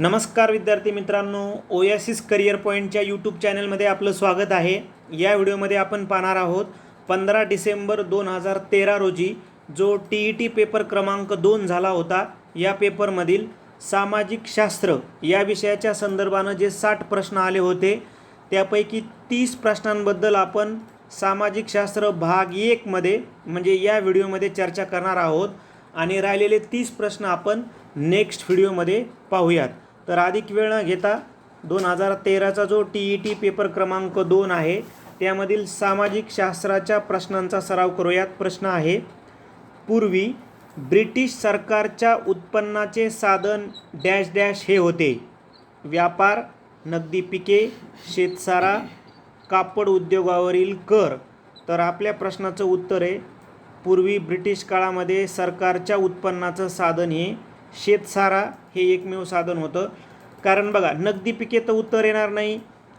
नमस्कार विद्यार्थी मित्रांनो ओयासिस करिअर पॉईंटच्या यूट्यूब चॅनलमध्ये आपलं स्वागत आहे. या व्हिडिओमध्ये आपण पाहणार आहोत पंधरा डिसेंबर दोन हजार तेरा रोजी जो टी ई टी पेपर क्रमांक दोन झाला होता या पेपरमधील सामाजिक शास्त्र या विषयाच्या संदर्भानं जे साठ प्रश्न आले होते त्यापैकी तीस प्रश्नांबद्दल आपण सामाजिक शास्त्र भाग एकमध्ये म्हणजे या व्हिडिओमध्ये चर्चा करणार आहोत आणि राहिलेले तीस प्रश्न आपण नेक्स्ट व्हिडिओमध्ये पाहूयात. तर अधिक वेळ न घेता दोन हजार तेराचा जो टी ई टी पेपर क्रमांक दोन आहे त्यामधील सामाजिक शास्त्राच्या प्रश्नांचा सराव करूयात. प्रश्न आहे पूर्वी ब्रिटिश सरकारच्या उत्पन्नाचे साधन डॅश डॅश हे होते. व्यापार नगदी पिके शेतसारा कापड उद्योगावरील कर. तर आपल्या प्रश्नाचं उत्तर आहे पूर्वी ब्रिटिश काळामध्ये सरकारच्या उत्पन्नाचं साधन हे शेतसारा हे एकमेव साधन होतं. कारण बघा नगदी पिके तर उत्तर येणार नाही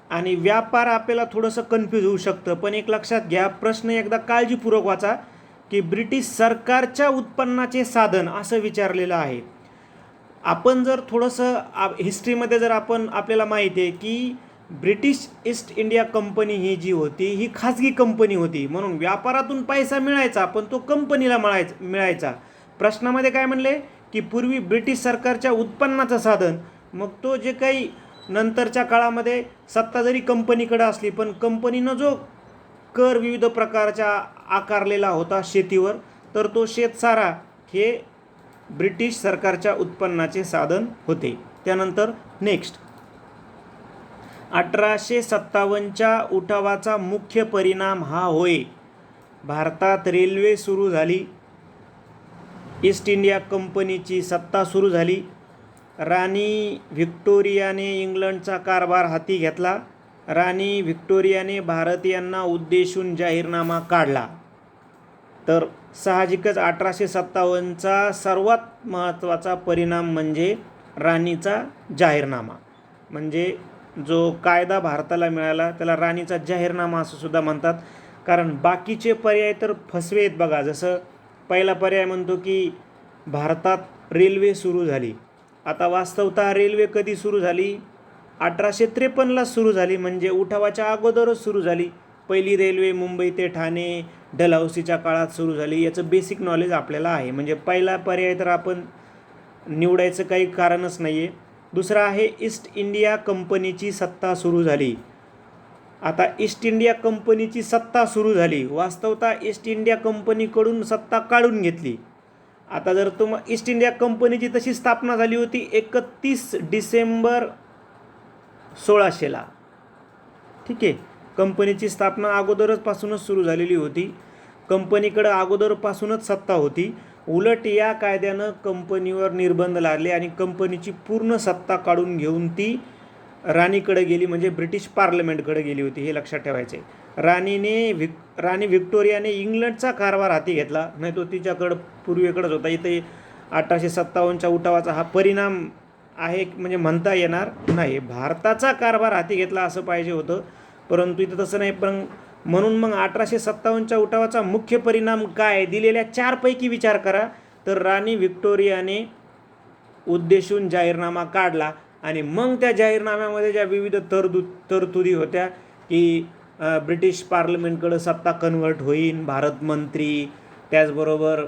आणि व्यापार आपल्याला थोडंसं कन्फ्यूज होऊ शकतं. पण एक लक्षात घ्या प्रश्न एकदा काळजीपूर्वक वाचा की ब्रिटिश सरकारच्या उत्पन्नाचे साधन असं विचारलेलं आहे. आपण जर थोडंसं आप हिस्ट्रीमध्ये जर आपण आपल्याला माहिती आहे की ब्रिटिश ईस्ट इंडिया कंपनी ही जी होती ही खाजगी कंपनी होती. म्हणून व्यापारातून पैसा मिळायचा पण तो कंपनीला मिळायचा मिळायचा. प्रश्नामध्ये काय म्हणले? की पूर्वी ब्रिटिश सरकारच्या उत्पन्नाचं साधन मग तो जे काही नंतरच्या काळामध्ये सत्ता जरी कंपनीकडे असली पण कंपनीनं जो कर विविध प्रकारच्या आकारलेला होता शेतीवर तर तो शेतसारा हे ब्रिटिश सरकारच्या उत्पन्नाचे साधन होते. त्यानंतर नेक्स्ट. अठराशे सत्तावन्नच्या उठावाचा मुख्य परिणाम हा होय. भारतात रेल्वे सुरू झाली. ईस्ट इंडिया कंपनीची सत्ता सुरू झाली. राणी व्हिक्टोरियाने इंग्लंडचा कारभार हाती घेतला. राणी व्हिक्टोरियाने भारतीयांना उद्देशून जाहीरनामा काढला. तर साहजिकच अठराशे सत्तावन्नचा सर्वात महत्त्वाचा परिणाम म्हणजे राणीचा जाहीरनामा. म्हणजे जो कायदा भारताला मिळाला त्याला राणीचा जाहीरनामा असं सुद्धा म्हणतात. कारण बाकीचे पर्याय तर फसवे आहेत बघा. जसं पहिला पर्याय म्हणतो की भारतात रेल्वे सुरू झाली. आता वास्तवतः रेल्वे कधी सुरू झाली? अठराशे त्रेपन्नला सुरू झाली म्हणजे उठावाच्या अगोदरच सुरू झाली. पहिली रेल्वे मुंबई ते ठाणे डलहौसीच्या काळात सुरू झाली. याचं बेसिक नॉलेज आपल्याला आहे. म्हणजे पहिला पर्याय तर आपण निवडायचं काही कारणच नाही आहे दुसरा आहे ईस्ट इंडिया कंपनीची सत्ता सुरू झाली. आता ईस्ट इंडिया कंपनीची सत्ता सुरू झाली. वास्तवता ईस्ट इंडिया कंपनीकडून सत्ता काढून घेतली. आता जर तुम ईस्ट इंडिया कंपनीची तशी स्थापना झाली होती एकतीस डिसेंबर सोळाशेला. ठीक आहे. कंपनीची स्थापना अगोदरच पासूनच सुरू झालेली होती. कंपनीकडं अगोदरपासूनच सत्ता होती. उलट या कायद्यानं कंपनीवर निर्बंध लागले आणि कंपनीची पूर्ण सत्ता काढून घेऊन ती राणीकडे गेली म्हणजे ब्रिटिश पार्लमेंटकडे गेली होती हे लक्षात ठेवायचे. राणीने व्हिक राणी व्हिक्टोरियाने इंग्लंडचा कारभार हाती घेतला नाही तो तिच्याकडं पूर्वेकडंच होता. इथे अठराशे सत्तावन्नच्या उठावाचा हा परिणाम आहे म्हणजे म्हणता येणार नाही. भारताचा कारभार हाती घेतला असं पाहिजे होतं परंतु इथं तसं नाही. पण म्हणून मग अठराशे सत्तावन्नच्या उठावाचा मुख्य परिणाम काय? दिलेल्या चारपैकी विचार करा. तर राणी व्हिक्टोरियाने उद्देशून जाहीरनामा काढला. आणि मग त्या जाहीरनाम्यामध्ये ज्या विविध तरदू तरतुदी होत्या की ब्रिटिश पार्लमेंटकडं सत्ता कन्व्हर्ट होईन भारत मंत्री त्याचबरोबर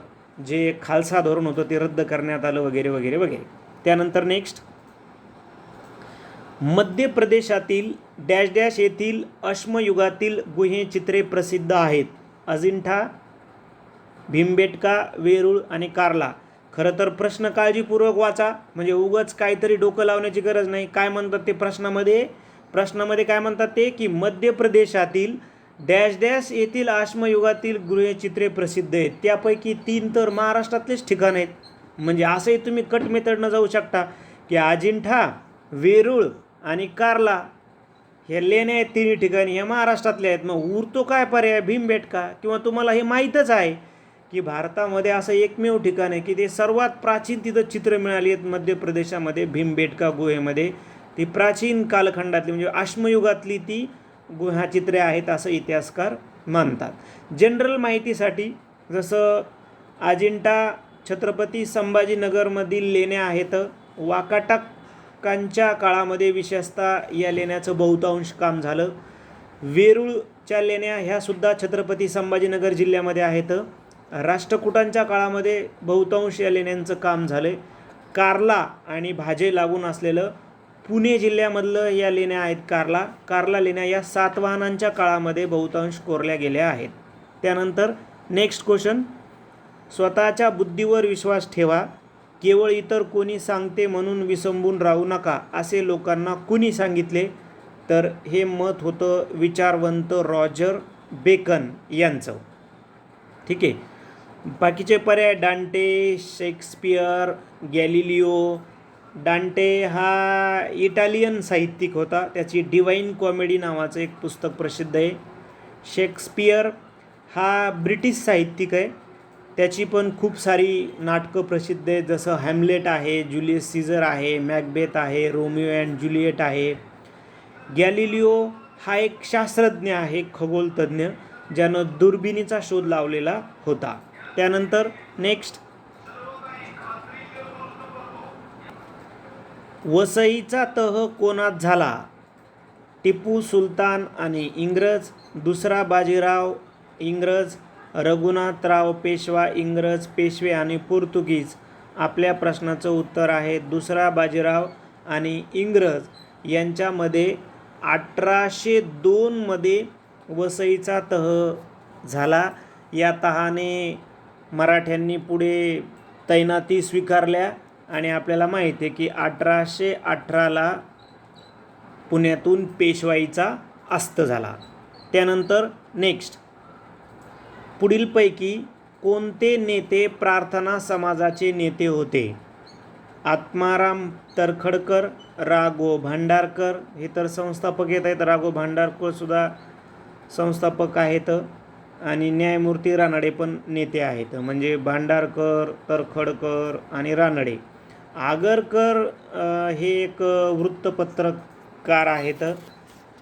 जे खालसा धोरण होतं ते रद्द करण्यात आलं वगैरे वगैरे वगैरे. त्यानंतर नेक्स्ट मध्य प्रदेशातील डॅश डॅश येथील अश्मयुगातील गुहे चित्रे प्रसिद्ध आहेत. अजिंठा भीमबेटका वेरूळ आणि कार्ला. खरं तर प्रश्न काळजीपूर्वक वाचा. म्हणजे उगच काहीतरी डोकं लावण्याची गरज नाही. काय म्हणतात ते प्रश्नामध्ये? प्रश्नामध्ये काय म्हणतात ते? की मध्य प्रदेशातील डॅश डॅश येथील आश्मयुगातील गृहचित्रे प्रसिद्ध आहेत. त्यापैकी तीन तर महाराष्ट्रातलेच ठिकाण आहेत. म्हणजे असंही तुम्ही कट मेथडनं जाऊ शकता की अजिंठा वेरूळ आणि कार्ला हे लेण्या आहेत तिन्ही ठिकाणी. हे महाराष्ट्रातले आहेत. मग उरतो काय पर्याय? भीमबेटका? किंवा तुम्हाला हे माहीतच आहे की भारतामध्ये असं एकमेव ठिकाण आहे की ते सर्वात प्राचीन तिथं चित्र मिळाली आहेत मध्य प्रदेशामध्ये भीमबेटका गुहेमध्ये. ती प्राचीन कालखंडातली म्हणजे आश्मयुगातली ती गुहाचित्रे आहेत असं इतिहासकार मानतात. जनरल माहितीसाठी जसं अजिंठा छत्रपती संभाजीनगरमधील लेण्या आहेत वाकाटकांच्या काळामध्ये विशेषतः या लेण्याचं बहुतांश काम झालं. वेरूळच्या लेण्या ह्यासुद्धा छत्रपती संभाजीनगर जिल्ह्यामध्ये आहेत. राष्ट्रकूटांच्या काळामध्ये बहुतांश या लेण्यांचं काम झालं आहे कार्ला आणि भाजे लागून असलेलं पुणे जिल्ह्यामधलं या लेण्या आहेत कार्ला. कार्ला लेण्या या सातवाहनांच्या काळामध्ये बहुतांश कोरल्या गेल्या आहेत. त्यानंतर नेक्स्ट क्वेश्चन स्वतःच्या बुद्धीवर विश्वास ठेवा. केवळ इतर कोणी सांगते म्हणून विसंबून राहू नका असे लोकांना कुणी सांगितले? तर हे मत होतं विचारवंत रॉजर बेकन यांचं. ठीक आहे. बाकीचे पर्याय डांटे शेक्सपियर गॅलिलिओ. डांटे हा इटालियन साहित्यिक होता. त्याची डिवाईन कॉमेडी नावाचं एक पुस्तक प्रसिद्ध आहे. शेक्सपियर हा ब्रिटिश साहित्यिक आहे. त्याची पण खूप सारी नाटकं प्रसिद्ध आहेत. जसं हॅमलेट आहे जुलियस सीझर आहे मॅकबेथ आहे रोमिओ अँड जुलिएट आहे. गॅलिलिओ हा एक शास्त्रज्ञ आहे खगोलतज्ञ ज्यानं दुर्बिणीचा शोध लावलेला होता. त्यानंतर नेक्स्ट. वसईचा तह कोणात झाला? टिपू सुलतान आणि इंग्रज. दुसरा बाजीराव इंग्रज. रघुनाथराव पेशवा इंग्रज पेशवे आणि पोर्तुगीज. आपल्या प्रश्नाचं उत्तर आहे दुसरा बाजीराव आणि इंग्रज. यांच्यामध्ये अठराशे दोनमध्ये वसईचा तह झाला. या तहाने मराठ्यांनी पुढे तैनाती स्वीकारल्या आणि आपल्याला माहिती आहे की अठराशे अठराला पुण्यातून पेशवाईचा अस्त झाला. त्यानंतर नेक्स्ट पुढीलपैकी कोणते नेते प्रार्थना समाजाचे नेते होते? आत्माराम तरखडकर राघो भांडारकर हे तर संस्थापक येत आहेत. राघो भांडारकरसुद्धा संस्थापक आहेत. आणि न्यायमूर्ती रानडे पण नेते आहेत. म्हणजे भांडारकर तरखडकर आणि रानडे. आगरकर हे एक वृत्तपत्रकार आहेत.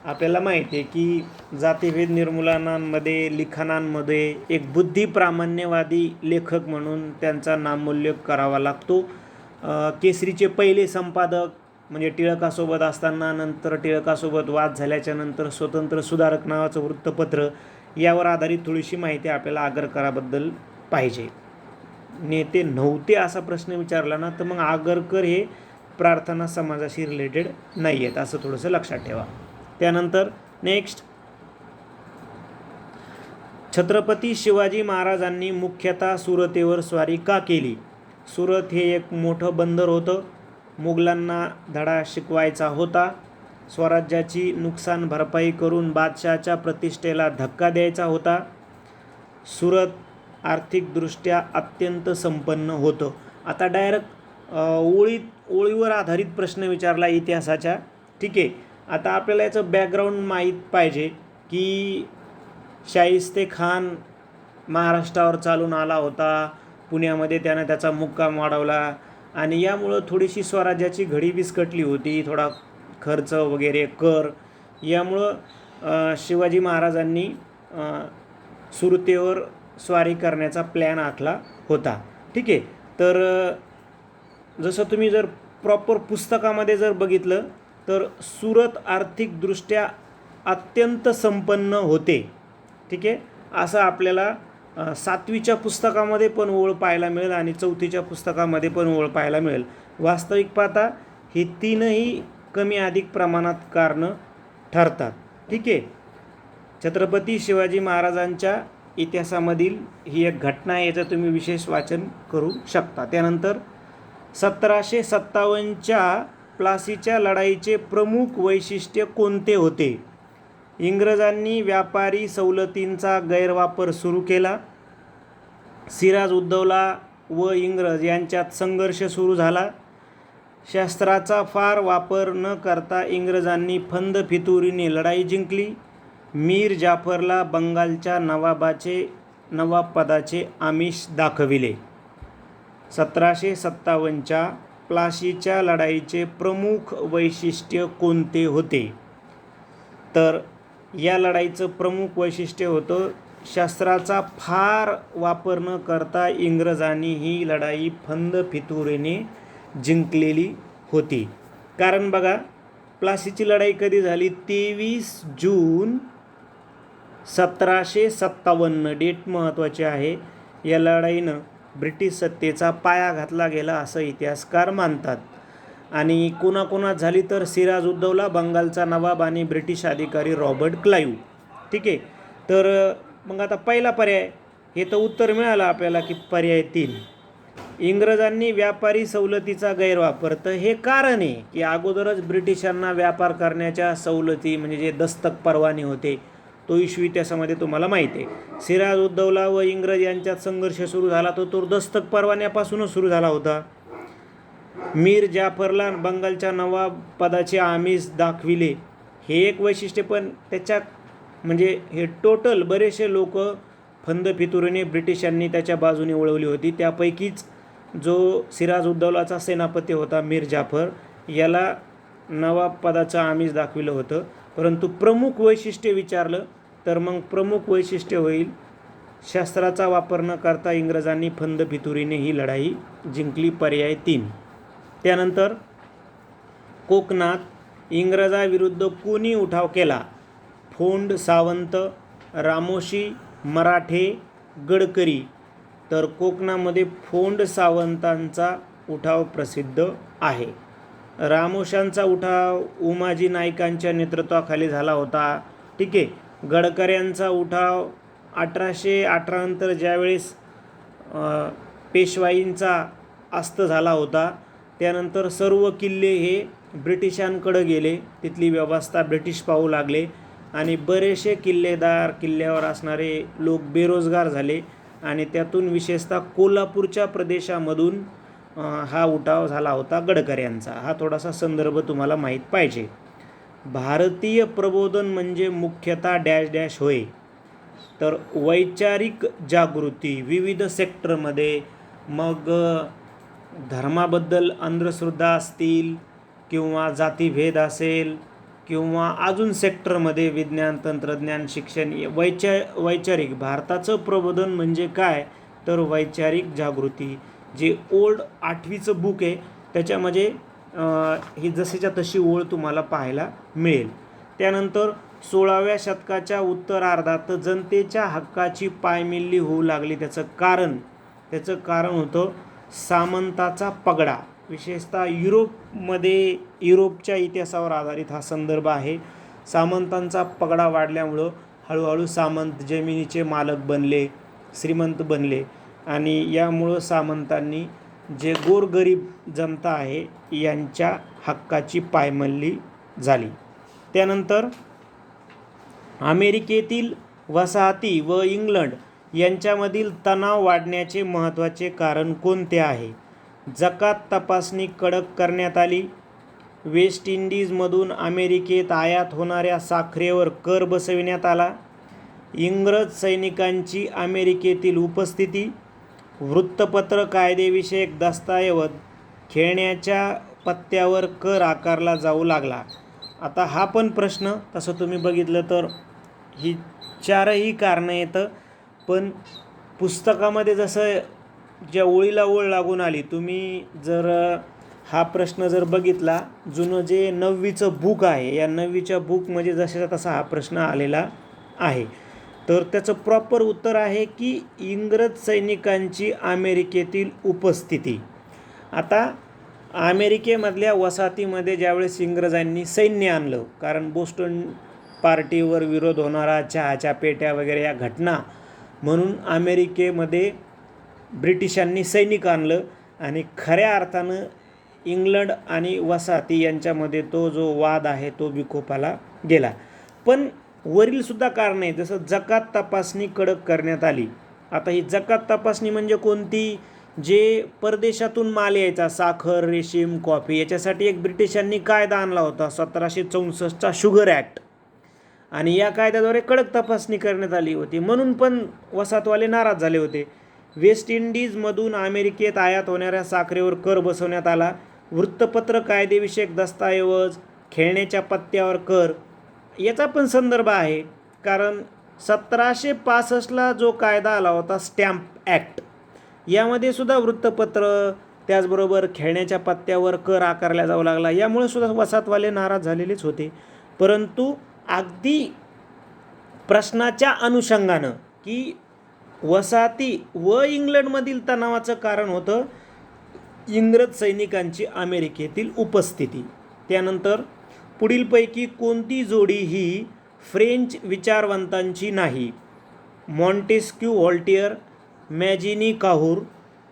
आपल्याला माहिती आहे की जातीभेद निर्मूलनांमध्ये लिखाणांमध्ये एक बुद्धिप्रामाण्यवादी लेखक म्हणून त्यांचा नामोल्लेख करावा लागतो. केसरीचे पहिले संपादक म्हणजे टिळकासोबत असताना नंतर टिळकासोबत वाद झाल्याच्यानंतर स्वतंत्र सुधारक नावाचं वृत्तपत्र यावर आधारित थोडीशी माहिती आपल्याला आगरकराबद्दल पाहिजे. नेते नव्हते असा प्रश्न विचारला ना तर मग आगरकर हे प्रार्थना समाजाशी रिलेटेड नाही आहेत असं थोडंसं लक्षात ठेवा. त्यानंतर नेक्स्ट छत्रपती शिवाजी महाराजांनी मुख्यतः सुरतेवर स्वारी का केली? सुरत हे एक मोठं बंदर होतं. मुघलांना धडा शिकवायचा होता. स्वराज्याची नुकसान भरपाई करून बादशहाच्या प्रतिष्ठेला धक्का द्यायचा होता. सुरत आर्थिकदृष्ट्या अत्यंत संपन्न होतं. आता डायरेक्ट ओळीत ओळीवर आधारित प्रश्न विचारला इतिहासाच्या. ठीक आहे. आता आपल्याला याचं बॅकग्राऊंड माहीत पाहिजे की शाहिस्ते खान महाराष्ट्रावर चालून आला होता. पुण्यामध्ये त्यानं त्याचा मुक्काम वाढवला. आणि यामुळं थोडीशी स्वराज्याची घडी विस्कटली होती. थोडा खर्च वगैरे कर. यामुळं शिवाजी महाराजांनी सुरतेवर स्वारी करण्याचा प्लॅन आखला होता. ठीक आहे? तर जसं तुम्ही जर प्रॉपर पुस्तकामध्ये जर बघितलं तर सुरत आर्थिकदृष्ट्या अत्यंत संपन्न होते. ठीक आहे? असं आपल्याला सातवीच्या पुस्तकामध्ये पण ओळ पाहायला मिळेल आणि चौथीच्या पुस्तकामध्ये पण ओळ पाहायला मिळेल. वास्तविक पाहता ही तीनही कमी अधिक प्रमाणात कारणं ठरतात. ठीक आहे? छत्रपती शिवाजी महाराजांच्या इतिहासामधील ही एक घटना आहे याचं तुम्ही विशेष वाचन करू शकता. त्यानंतर सतराशे सत्तावन्नच्या प्लासीच्या लढाईचे प्रमुख वैशिष्ट्य कोणते होते? इंग्रजांनी व्यापारी सवलतींचा गैरवापर सुरू केला. सिराज उद्धवला व इंग्रज यांच्यात संघर्ष सुरू झाला. शस्त्राचा फार वापर न करता इंग्रजांनी फंद फितुरीने लढाई जिंकली. मीर जाफरला बंगालच्या नवाबाचे नवाबपदाचे आमिष दाखविले. सतराशे सत्तावन्नच्या प्लाशीच्या लढाईचे प्रमुख वैशिष्ट्य कोणते होते? तर या लढाईचं प्रमुख वैशिष्ट्य होतं शस्त्राचा फार वापर न करता इंग्रजांनी ही लढाई फंद फितुरीने जिंकलेली होती. कारण बघा प्लासीची लढाई कधी झाली? तेवीस जून सतराशे सत्तावन्न. डेट महत्त्वाची आहे. या लढाईनं ब्रिटिश सत्तेचा पाया घातला गेला असं इतिहासकार मानतात. आणि कोणाकोणात झाली तर सिराज उद्दौला बंगालचा नवाब आणि ब्रिटिश अधिकारी रॉबर्ट क्लाईव्ह ठीक आहे? तर मग आता पहिला पर्याय हे तर उत्तर मिळालं आपल्याला की पर्याय तीन. इंग्रजांनी व्यापारी सवलतीचा गैरवापर तर हे कारण आहे की अगोदरच ब्रिटिशांना व्यापार करण्याच्या सवलती म्हणजे जे दस्तक परवाने होते तो इशू इतिहासामध्ये तुम्हाला माहिती आहे. सिराज उद्दौला व इंग्रज यांच्यात संघर्ष सुरू झाला तो तो दस्तक परवान्यापासूनच सुरू झाला होता. मीर जाफरला बंगालच्या नवाब पदाचे आमिष दाखविले. हे एक वैशिष्ट्य पण त्याच्या म्हणजे हे टोटल बरेचसे लोक फंद फितुरीने ब्रिटिशांनी त्याच्या बाजूने वळवली होती. त्यापैकीच जो सिराज उद्दौलाचा सेनापती होता मीर जाफर याला नवाब पदाचं आमिष दाखविलं होतं. परंतु प्रमुख वैशिष्ट्य विचारलं तर मग प्रमुख वैशिष्ट्य होईल शस्त्राचा वापर न करता इंग्रजांनी फंद फितुरीने ही लढाई जिंकली पर्याय तीन. त्यानंतर कोकणात इंग्रजाविरुद्ध कोणी उठाव केला? फोंड सावंत रामोशी मराठे गडकरी. तर कोकणामध्ये फोंड सावंतांचा उठाव प्रसिद्ध आहे. रामोशांचा उठाव उमाजी नाईकांच्या नेतृत्वाखाली झाला होता. ठीक आहे. गडकऱ्यांचा उठाव अठराशे अठरानंतर ज्यावेळेस पेशवाईंचा अस्त झाला होता त्यानंतर सर्व किल्ले हे ब्रिटिशांकडं गेले. तिथली व्यवस्था ब्रिटिश पाहू लागले आणि बरेचसे किल्लेदार किल्ल्यावर असणारे लोक बेरोजगार झाले. आणि त्यातून विशेषतः कोल्हापूरच्या प्रदेशामधून हा उठाव झाला होता गडकऱ्यांचा हा थोडासा संदर्भ तुम्हाला माहीत पाहिजे. भारतीय प्रबोधन म्हणजे मुख्यतः डॅश डॅश होय. तर वैचारिक जागृती विविध सेक्टरमध्ये मग धर्माबद्दल अंधश्रद्धा असतील किंवा जातीभेद असेल किंवा अजून सेक्टरमध्ये विज्ञान तंत्रज्ञान शिक्षण वैचा वैचारिक भारताचं प्रबोधन म्हणजे काय? तर वैचारिक जागृती जे ओल्ड आठवीचं बुक आहे त्याच्यामध्ये ही जशीच्या तशी ओळ तुम्हाला पाहायला मिळेल. त्यानंतर सोळाव्या शतकाच्या उत्तरार्धात जनतेच्या हक्काची पायमिल्ली होऊ लागली. त्याचं कारण त्याचं कारण होतं सामंताचा पगडा. विशेषतः युरोपमध्ये युरोपच्या इतिहासावर आधारित हा संदर्भ आहे. सामंतांचा पगडा वाढल्यामुळं हळूहळू सामंत जमिनीचे मालक बनले श्रीमंत बनले आणि यामुळं सामंतांनी जे गोरगरीब जनता आहे यांच्या हक्काची पायमल्ली झाली. त्यानंतर अमेरिकेतील वसाहती व इंग्लंड यांच्यामधील तणाव वाढण्याचे महत्त्वाचे कारण कोणते आहे? जकात तपासणी कडक करण्यात आली. वेस्ट इंडिजमधून अमेरिकेत आयात होणाऱ्या साखरेवर कर बसविण्यात आला. इंग्रज सैनिकांची अमेरिकेतील उपस्थिती वृत्तपत्र कायदेविषयक दस्तऐवज खेळण्याच्या पत्त्यावर कर आकारला जाऊ लागला. आता हा पण प्रश्न तसं तुम्ही बघितलं तर ही चारही कारणं येतं. पण पुस्तकामध्ये जसं ज्या ओळीला ओळ लागून आली तुम्ही जर हा प्रश्न जर बघितला जुनं जे नववीचं बुक आहे या नववीच्या बुकमध्ये जशाचा तसा हा प्रश्न आलेला आहे. तर त्याचं प्रॉपर उत्तर आहे की इंग्रज सैनिकांची अमेरिकेतील उपस्थिती. आता अमेरिकेमधल्या वसाहतीमध्ये ज्यावेळेस इंग्रजांनी सैन्य आणलं कारण बोस्टन पार्टीवर विरोध होणारा चहाच्या पेट्या वगैरे या घटना म्हणून अमेरिकेमध्ये ब्रिटिशांनी सैनिक आणलं आणि खऱ्या अर्थानं इंग्लंड आणि वसाहती यांच्यामध्ये तो जो वाद आहे तो विकोपाला गेला. पण वरीलसुद्धा कारण आहे जसं जकात तपासणी कडक करण्यात आली. आता ही जकात तपासणी म्हणजे कोणती? जे परदेशातून माल यायचा साखर रेशीम कॉफी याच्यासाठी एक ब्रिटिशांनी कायदा आणला होता सतराशे चौसष्टचा शुगर ॲक्ट. आणि या कायद्याद्वारे कडक तपासणी करण्यात आली होती. म्हणून पण वसाहतवाले नाराज झाले होते. वेस्ट इंडिजमधून अमेरिकेत आयात होणाऱ्या साखरेवर कर बसवण्यात आला. वृत्तपत्र कायदेविषयक दस्तऐवज खेळण्याच्या पत्त्यावर कर याचा पण संदर्भ आहे. कारण सतराशे पासष्टला जो कायदा आला होता स्टॅम्प ॲक्ट यामध्ये सुद्धा वृत्तपत्र त्याचबरोबर खेळण्याच्या पत्त्यावर कर आकारला जाऊ लागला. यामुळे सुद्धा वसाहतवाले नाराज झालेलेच होते. परंतु अगदी प्रश्नाच्या अनुषंगानं की वसाहती व इंग्लंडमधील तणावाचं कारण होतं इंग्रज सैनिकांची अमेरिकेतील उपस्थिती. त्यानंतर पुढीलपैकी कोणती जोडी ही फ्रेंच विचारवंतांची नाही? Montesquieu Voltaire Mazzini Cavour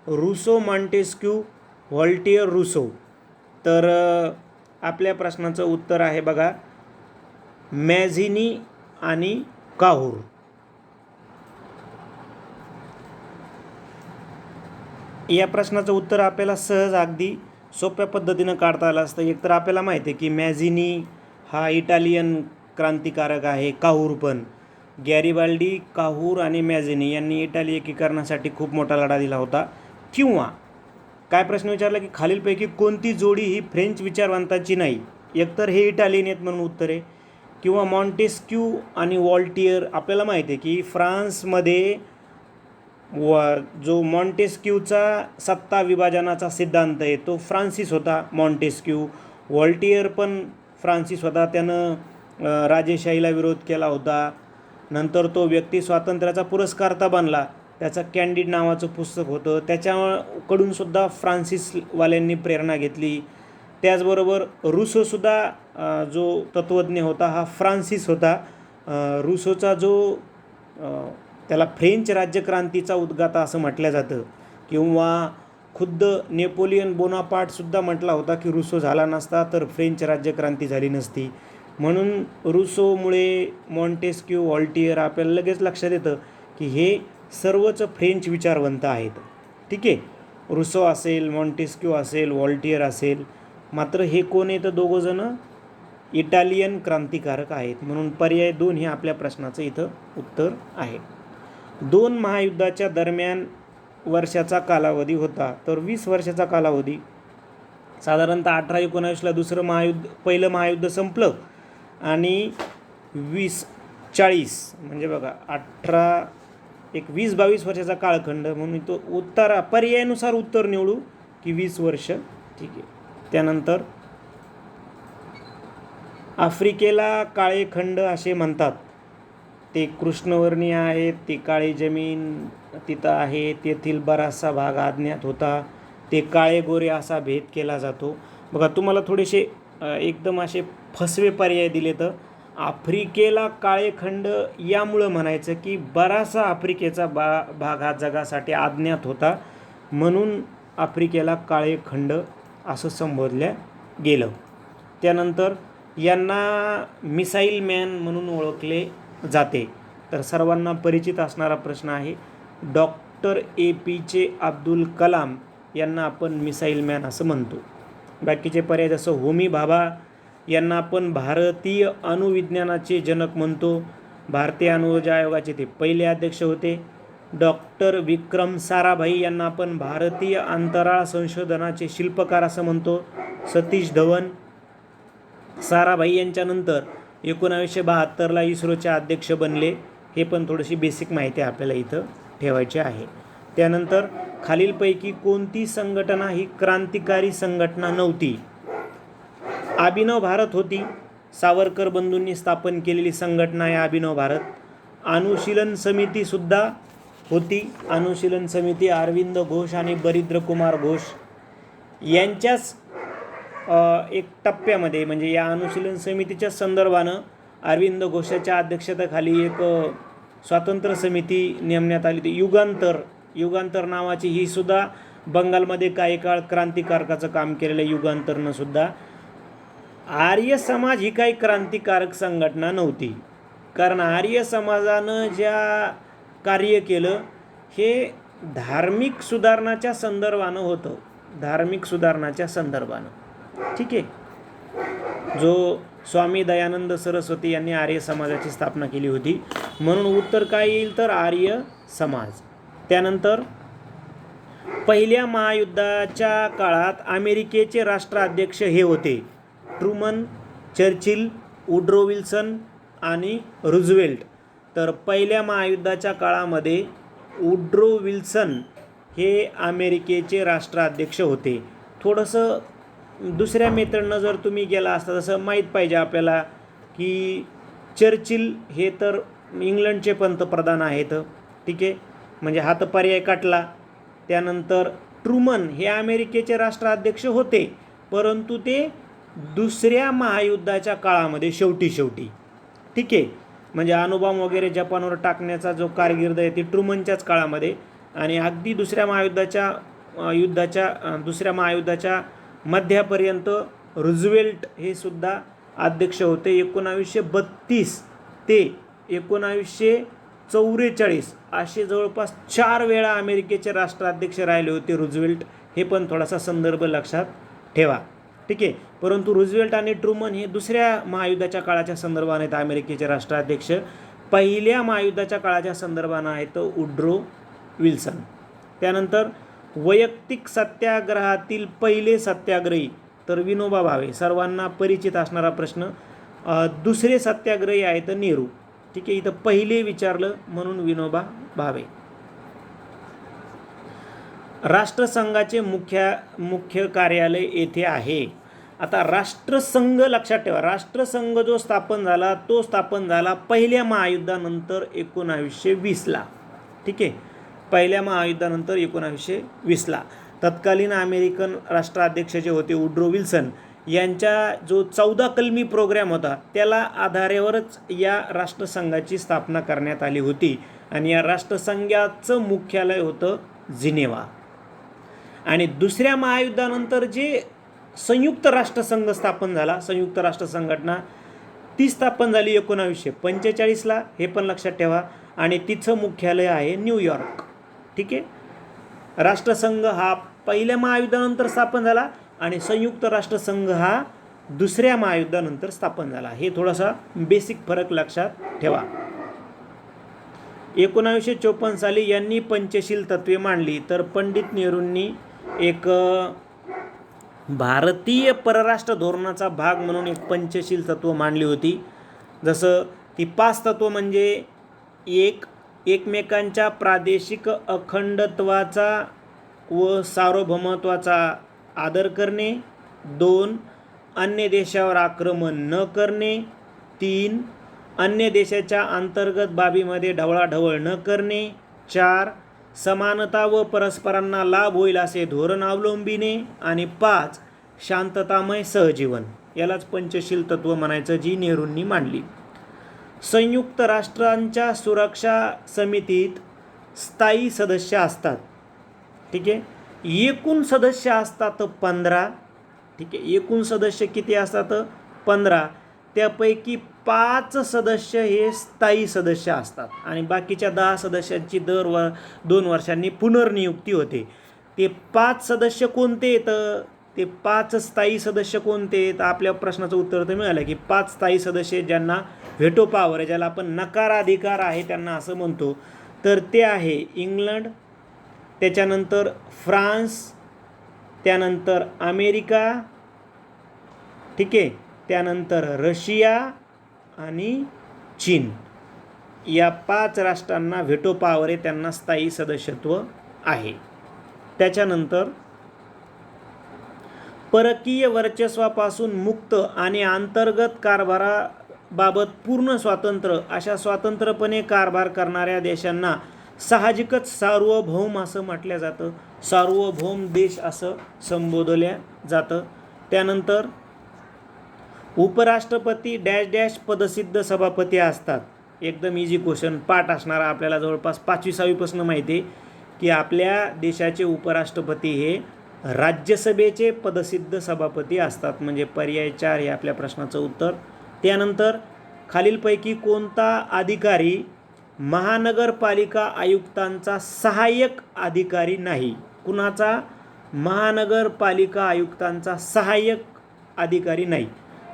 Rousseau Montesquieu Voltaire Rousseau. तर आपल्या प्रश्नाचं उत्तर आहे बघा. मॅझिनी आणि काहूर. या प्रश्नाचं उत्तर आपल्याला सहज अगदी सोप्या पद्धतीनं काढता आलं असतं. एकतर आपल्याला माहिती आहे की मॅझिनी हा इटालियन क्रांतिकारक आहे काहूर पण. गॅरिबाल्डी काहूर आणि मॅझिनी यांनी इटाली एकीकरणासाठी खूप मोठा लढा दिला होता. किंवा काय प्रश्न विचारला की खालीलपैकी कोणती जोडी ही फ्रेंच विचारवंताची नाही? एकतर हे इटालियन आहेत म्हणून उत्तर आहे. किंवा मॉन्टेस्क्यू आणि वॉल्टियर आपल्याला माहिती आहे की फ्रान्समध्ये व जो मॉन्टेस्क्यूचा सत्ता विभाजनाचा सिद्धांत आहे तो फ्रान्सिस होता मॉन्टेस्क्यू. व्हॉल्टियर पण फ्रान्सिस होता. त्यानं राजेशाहीला विरोध केला होता. नंतर तो व्यक्ती स्वातंत्र्याचा पुरस्कारता बनला. त्याचं कॅन्डिड नावाचं पुस्तक होतं. त्याच्याकडून सुद्धा फ्रान्सिसवाल्यांनी प्रेरणा घेतली. त्याचबरोबर रुसोसुद्धा जो तत्त्वज्ञ होता हा फ्रान्सिस होता. रुसोचा जो त्याला फ्रेंच राज्यक्रांतीचा उद्गाता असं म्हटलं जातं. किंवा खुद्द नेपोलियन बोनापार्टसुद्धा म्हटला होता की रुसो झाला नसता तर फ्रेंच राज्यक्रांती झाली नसती. म्हणून रुसोमुळे मॉन्टेस्क्यू ऑल्टियर आपल्याला लगेच लक्षात येतं की हे सर्वच फ्रेंच विचारवंत आहेत. ठीक आहे? रुसो असेल मॉन्टेस्क्यू असेल वॉल्टियर असेल मात्र हे कोण आहे तर दोघंजणं इटालियन क्रांतिकारक आहेत. म्हणून पर्याय दोन हे आपल्या प्रश्नाचं इथं उत्तर आहे. दोन महायुद्धाच्या दरम्यान वर्षाचा कालावधी होता. तर वीस वर्षाचा कालावधी. साधारणतः अठरा एकोणावीसला दुसरं महायुद्ध पहिलं महायुद्ध संपलं आणि वीस चाळीस म्हणजे बघा अठरा एक वीस बावीस वर्षाचा काळखंड म्हणून तो उत्तर पर्यायानुसार उत्तर निवडू की वीस वर्ष ठीक आहे. त्यानंतर आफ्रिकेला काळे खंड असे म्हणतात. ते कृष्णवर्णीय आहेत ती काळी जमीन तिथं आहे तेथील बराचसा भाग अज्ञात होता. ते काळे गोरे असा भेद केला जातो. बघा तुम्हाला थोडेसे एकदम असे फसवे पर्याय दिले तर आफ्रिकेला काळे खंड यामुळं म्हणायचं की बराचसा आफ्रिकेचा बा भाग हा जगासाठी अज्ञात होता. म्हणून आफ्रिकेला काळे खंड असं संबोधल्या गेलं. त्यानंतर यांना मिसाईल मॅन म्हणून ओळखले. जाते. तर सर्वांना परिचित असणारा प्रश्न आहे डॉक्टर ए पी जे अब्दुल कलाम यांना आपण मिसाईल मॅन असं म्हणतो. बाकीचे पर्याय जसं होमी भाभा यांना आपण भारतीय अणुविज्ञानाचे जनक म्हणतो. भारतीय अणुऊर्जा आयोगाचे ते पहिले अध्यक्ष होते. डॉक्टर विक्रम साराभाई यांना आपण भारतीय अंतराळ संशोधनाचे शिल्पकार असं म्हणतो. सतीश धवन साराभाई यांच्यानंतर एकोणावीसशे बहात्तरला इस्रोचे अध्यक्ष बनले. हे पण थोडीशी बेसिक माहिती आपल्याला इथं ठेवायची आहे. त्यानंतर खालीलपैकी कोणती संघटना ही क्रांतिकारी संघटना नव्हती? अभिनव भारत होती. सावरकर बंधूंनी स्थापन केलेली संघटना आहे अभिनव भारत. अनुशीलन समितीसुद्धा होती. अनुशीलन समिती अरविंद घोष आणि बरिद्र कुमार घोष. यांच्याच एक टप्प्यामध्ये म्हणजे या अनुशीलन समितीच्या संदर्भानं अरविंद घोषाच्या अध्यक्षतेखाली एक स्वातंत्र्य समिती नेमण्यात आली. होती युगांतर युगांतर नावाची ही सुद्धा बंगालमध्ये काही काळ क्रांतिकारकाचं काम केलेलं युगांतरनं सुद्धा. आर्य समाज ही काही क्रांतिकारक संघटना नव्हती. कारण आर्य समाजानं ज्या कार्य केलं हे धार्मिक सुधारणाच्या संदर्भानं होतं. धार्मिक सुधारणाच्या संदर्भानं. ठीक आहे. जो स्वामी दयानंद सरस्वती यांनी आर्य समाजाची स्थापना केली होती. म्हणून उत्तर काय येईल तर आर्य समाज. त्यानंतर पहिल्या महायुद्धाच्या काळात अमेरिकेचे राष्ट्राध्यक्ष हे होते. ट्रुमन चर्चिल उड्रो विल्सन आणि रुझवेल्ट. तर पहिल्या महायुद्धाच्या काळामध्ये उड्रो विल्सन हे अमेरिकेचे राष्ट्राध्यक्ष होते. थोडंसं दुसऱ्या मेथडनं जर तुम्ही गेला असता जसं माहीत पाहिजे आपल्याला की चर्चिल हे तर इंग्लंडचे पंतप्रधान आहेत. ठीक आहे? म्हणजे हा तर पर्याय काटला त्यानंतर ट्रुमन हे अमेरिकेचे राष्ट्राध्यक्ष होते. परंतु ते दुसऱ्या महायुद्धाच्या काळामध्ये शेवटी शेवटी. ठीक आहे? म्हणजे अणुबॉम्ब वगैरे जपानवर टाकण्याचा जो कारगिर्द आहे ती ट्रुमनच्याच काळामध्ये. आणि अगदी दुसऱ्या महायुद्धाच्या युद्धाच्या दुसऱ्या महायुद्धाच्या मध्यापर्यंत रुझवेल्ट हे सुद्धा अध्यक्ष होते. एकोणावीसशे बत्तीस ते एकोणावीसशे चौवेचाळीस असे जवळपास चार वेळा अमेरिकेचे राष्ट्राध्यक्ष राहिले होते रुझवेल्ट. हे पण थोडासा संदर्भ लक्षात ठेवा. ठीक आहे? परंतु रुझवेल्ट आणि ट्रुमन हे दुसऱ्या महायुद्धाच्या काळाच्या संदर्भाने आहेत अमेरिकेचे राष्ट्राध्यक्ष. पहिल्या महायुद्धाच्या काळाच्या संदर्भानं आहेत उड्रो विल्सन. त्यानंतर वैयक्तिक सत्याग्रहातील पहिले सत्याग्रही. तर विनोबा भावे सर्वांना परिचित असणारा प्रश्न दुसरे सत्याग्रही आहेत नेहरू. ठीक आहे इथं पहिले विचारलं म्हणून विनोबा भावे. राष्ट्रसंघाचे मुख्य मुख्य कार्यालय येथे आहे. आता राष्ट्रसंघ लक्षात ठेवा. राष्ट्रसंघ जो स्थापन झाला तो स्थापन झाला पहिल्या महायुद्धानंतर एकोणावीसशे वीसला. ठीक आहे? पहिल्या महायुद्धानंतर एकोणावीसशे वीसला. तत्कालीन अमेरिकन राष्ट्राध्यक्ष जे होते उड्रो विल्सन यांच्या जो चौदा कलमी प्रोग्रॅम होता त्याला आधारेवरच या राष्ट्रसंघाची स्थापना करण्यात आली होती. आणि या राष्ट्रसंघाचं मुख्यालय होतं जिनेवा. आणि दुसऱ्या महायुद्धानंतर जे संयुक्त राष्ट्रसंघ स्थापन झाला संयुक्त राष्ट्र संघटना ती स्थापन झाली एकोणावीसशे पंचेचाळीसला हे पण लक्षात ठेवा. आणि तिचं मुख्यालय आहे न्यूयॉर्क ठीक आहे? राष्ट्रसंघ हा पहिल्या महायुद्धानंतर स्थापन झाला आणि संयुक्त राष्ट्रसंघ हा दुसऱ्या महायुद्धानंतर स्थापन झाला. हे थोडासा बेसिक फरक लक्षात ठेवा. एकोणावीसशे चोपन्न साली यांनी पंचशील तत्वे मांडली. तर पंडित नेहरूंनी एक भारतीय परराष्ट्र धोरणाचा भाग म्हणून एक पंचशील तत्व मांडली होती. जसं ती पाच तत्व म्हणजे एक एकमेकांच्या प्रादेशिक अखंडत्वाचा व सार्वभौमत्वाचा आदर करणे. दोन अन्य देशावर आक्रमण न करणे. तीन अन्य देशाच्या अंतर्गत बाबीमध्ये ढवळाढवळ न करणे. चार समानता व परस्परांना लाभ होईल असे धोरण अवलंबिणे आणि पाच शांततामय सहजीवन. यालाच पंचशील तत्व म्हणायचं जी नेहरूंनी मांडली. संयुक्त राष्ट्रांच्या सुरक्षा समितीत स्थायी सदस्य असतात. ठीक आहे? एकूण सदस्य असतात पंधरा. ठीक आहे? एकूण सदस्य किती असतात? पंधरा. त्यापैकी पाच सदस्य हे स्थायी सदस्य असतात आणि बाकीच्या दहा सदस्यांची दर व दोन वर्षांनी पुनर्नियुक्ती होते. ते पाच सदस्य कोणते? तर ते पाच स्थायी सदस्य कोणते तर आपल्या प्रश्नाचं उत्तर तर मिळालं की पाच स्थायी सदस्य ज्यांना व्हेटो पॉवर आहे ज्याला आपण नकाराधिकार आहे त्यांना असं म्हणतो. तर ते आहे इंग्लंड त्याच्यानंतर फ्रान्स त्यानंतर अमेरिका ठीक आहे? त्यानंतर रशिया आणि चीन. या पाच राष्ट्रांना व्हेटो पॉवर आहे त्यांना स्थायी सदस्यत्व आहे. त्याच्यानंतर परकीय वर्चस्वापासून मुक्त आणि अंतर्गत कारभाराबाबत पूर्ण स्वातंत्र्य अशा स्वातंत्र्यपणे कारभार करणाऱ्या देशांना साहजिकच सार्वभौम असं म्हटलं जातं. सार्वभौम देश असं संबोधल्या जातं. त्यानंतर उपराष्ट्रपती डॅश डॅश पदसिद्ध सभापती असतात. एकदम इझी क्वेश्चन पाठ असणारा आपल्याला जवळपास पाचवी सहावीपासून माहिती आहे की आपल्या देशाचे उपराष्ट्रपती हे राज्यसभेचे पदसिद्ध सभापती असतात म्हणजे पर्याय चार हे आपल्या प्रश्नाचं उत्तर. त्यानंतर खालीलपैकी कोणता अधिकारी महानगरपालिका आयुक्तांचा सहाय्यक अधिकारी नाही? कुणाचा? महानगरपालिका आयुक्तांचा सहाय्यक अधिकारी नाही.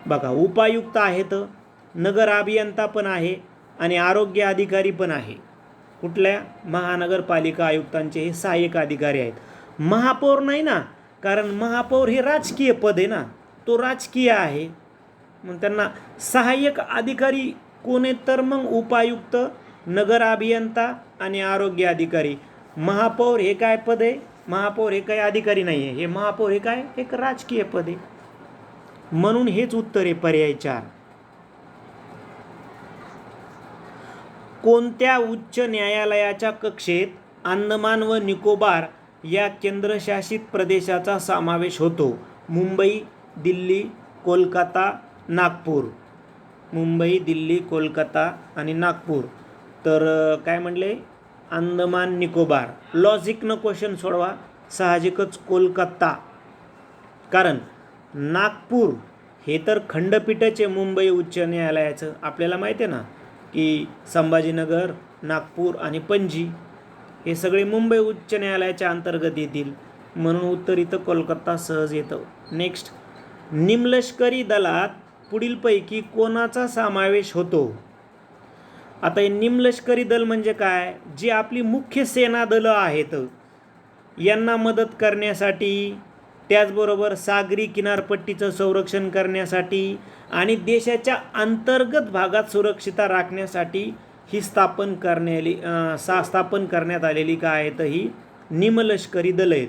बघा उपायुक्त आहेत नगर अभियंता पण आहे आणि आरोग्य अधिकारी पण आहे. कुठल्या? महानगरपालिका आयुक्तांचे हे सहाय्यक अधिकारी आहेत. महापौर नाही ना. कारण महापौर हे राजकीय पद आहे ना. तो राजकीय आहे. मग त्यांना सहाय्यक अधिकारी कोण आहेत तर मग उपायुक्त नगर अभियंता आणि आरोग्य अधिकारी. महापौर हे काय पद आहे? महापौर हे काय अधिकारी नाही आहे. हे महापौर हे काय? एक राजकीय पद आहे. म्हणून हेच उत्तर आहे पर्याय चार. कोणत्या उच्च न्यायालयाच्या कक्षेत अंदमान व निकोबार या केंद्रशासित प्रदेशाचा समावेश होतो. मुंबई दिल्ली कोलकाता नागपूर. मुंबई दिल्ली कोलकाता आणि नागपूर. तर काय म्हणले? अंदमान निकोबार. लॉजिकनं क्वेश्चन सोडवा. साहजिकच कोलकाता. कारण नागपूर हे तर खंडपीठच आहे मुंबई उच्च न्यायालयाचं. आपल्याला माहिती आहे ना की संभाजीनगर नागपूर आणि पणजी. हे सगळे मुंबई उच्च न्यायालयाच्या अंतर्गत येतील. म्हणून उत्तर इथं कोलकाता सहज येतं. नेक्स्ट निमलष्करी दलात पुढीलपैकी कोणाचा समावेश होतो? आता हे निमलष्करी दल म्हणजे काय? जी आपली मुख्य सेना दलं आहेत. यांना मदत करण्यासाठी त्याचबरोबर सागरी किनारपट्टीचं संरक्षण करण्यासाठी आणि देशाच्या अंतर्गत भागात सुरक्षिता राखण्यासाठी ही स्थापन करण्याली सा स्थापन करण्यात आलेली काय आहेत ही निमलष्करी दलं आहेत.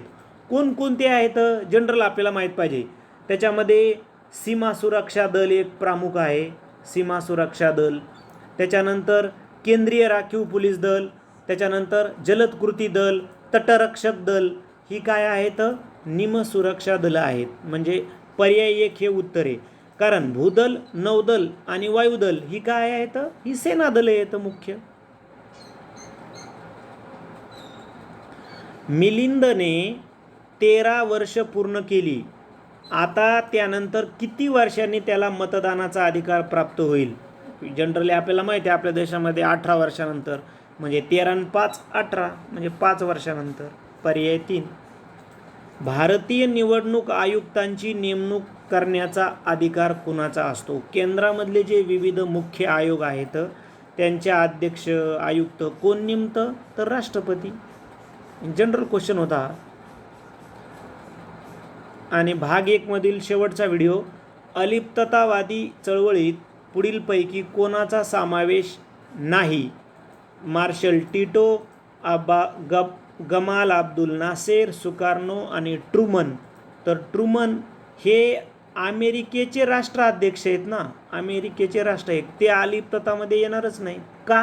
कोणकोणते आहेत जनरल आपल्याला माहीत पाहिजे. त्याच्यामध्ये सीमा सुरक्षा दल एक प्रामुख आहे सीमा सुरक्षा दल. त्याच्यानंतर केंद्रीय राखीव पोलीस दल. त्याच्यानंतर जलद कृती दल तटरक्षक दल. ही काय आहेत निमसुरक्षा दलं आहेत. म्हणजे पर्याय एक हे उत्तर आहे. कारण भूदल नौदल आणि वायुदल ही काय आहेत? ही सेनादल आहेत मुख्य. मिलिंदने तेरा वर्ष पूर्ण केली. आता त्यानंतर किती वर्षांनी त्याला मतदानाचा अधिकार प्राप्त होईल? जनरली आपल्याला माहिती आहे आपल्या देशामध्ये अठरा वर्षानंतर म्हणजे तेरा आणि पाच अठरा म्हणजे पाच वर्षानंतर. पर्याय तीन. भारतीय निवडणूक आयुक्तांची नेमणूक करण्याचा अधिकार कुणाचा असतो? केंद्रामधले जे विविध मुख्य आयोग आहेत त्यांचे अध्यक्ष आयुक्त कोण नेमतं? तर राष्ट्रपती. जनरल क्वेश्चन होता. आणि भाग एकमधील शेवटचा व्हिडिओ अलिप्ततावादी चळवळीत पुढीलपैकी कोणाचा समावेश नाही? मार्शल टिटो अब्बा गब गमाल अब्दुल नासेर सुकार्नो आणि ट्रुमन. तर ट्रुमन हे अमेरिकेचे राष्ट्राध्यक्ष आहेत ना अमेरिकेचे राष्ट्र आहेत ते अलिप्ततामध्ये येणारच नाही. का?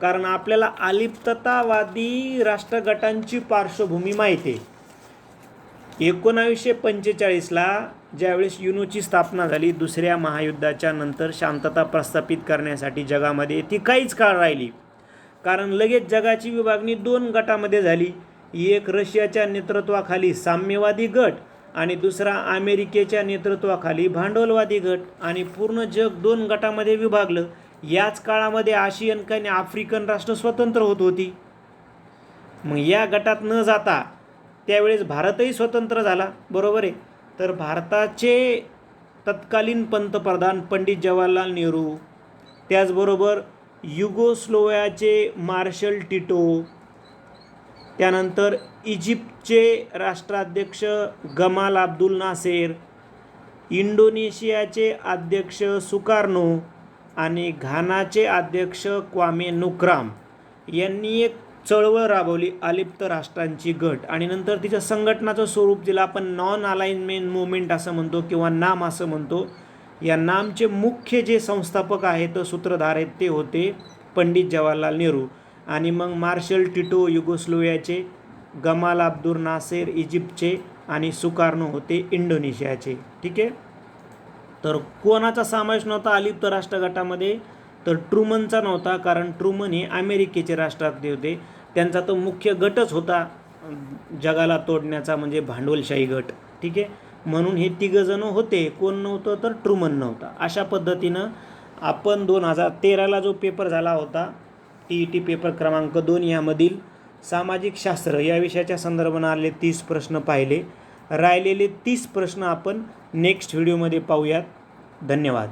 कारण आपल्याला अलिप्ततावादी राष्ट्रगटांची पार्श्वभूमी माहिती आहे. एकोणावीसशे पंचेचाळीसला ज्यावेळेस युनोची स्थापना झाली दुसऱ्या महायुद्धाच्या नंतर शांतता प्रस्थापित करण्यासाठी जगामध्ये ती काहीच काळ राहिली. कारण लगेच जगाची विभागणी दोन गटामध्ये झाली. एक रशियाच्या नेतृत्वाखाली साम्यवादी गट आणि दुसरा अमेरिकेच्या नेतृत्वाखाली भांडवलवादी गट आणि पूर्ण जग दोन गटामध्ये विभागलं. याच काळामध्ये आशियन आणि आफ्रिकन राष्ट्र स्वतंत्र होत होती. मग या गटात न जाता त्यावेळेस भारतही स्वतंत्र झाला बरोबर आहे? तर भारताचे तत्कालीन पंतप्रधान पंडित जवाहरलाल नेहरू त्याचबरोबर युगोस्लोव्याचे मार्शल टिटो त्यानंतर इजिप्तचे राष्ट्राध्यक्ष गमाल अब्दुल नासेर इंडोनेशियाचे अध्यक्ष सुकार्नो आणि घानाचे अध्यक्ष क्वामे नुक्राम यांनी एक चळवळ राबवली अलिप्त राष्ट्रांची गट. आणि नंतर तिच्या संघटनाचं स्वरूप जिला आपण नॉन अलाइनमेंट मुवमेंट असं म्हणतो किंवा नाम असं म्हणतो या नामचे मुख्य जे संस्थापक आहेत सूत्रधार आहेत ते होते पंडित जवाहरलाल नेहरू. आणि मग मार्शल टिटो युगोस्लोव्याचे गमाल अब्दुल नासेर इजिप्तचे आणि सुकार्नो होते इंडोनेशियाचे. ठीक आहे? तर कोणाचा समावेश नव्हता अलिप्त राष्ट्रगटामध्ये? तर ट्रुमनचा नव्हता कारण ट्रुमन हे अमेरिकेचे राष्ट्राध्यक्ष होते. त्यांचा तो मुख्य गटच होता जगाला तोडण्याचा म्हणजे भांडवलशाही गट. ठीक आहे? म्हणून हे तिघंजणं होते. कोण नव्हतं तर ट्रुमन नव्हता. अशा पद्धतीनं आपण दोन हजार तेराला जो पेपर झाला होता टी ई टी पेपर क्रमांक दोन यामधील सामाजिक शास्त्र या विषयाच्या संदर्भानं आले तीस प्रश्न पाहिले. राहिलेले तीस प्रश्न आपण नेक्स्ट व्हिडिओमध्ये पाहूयात. धन्यवाद.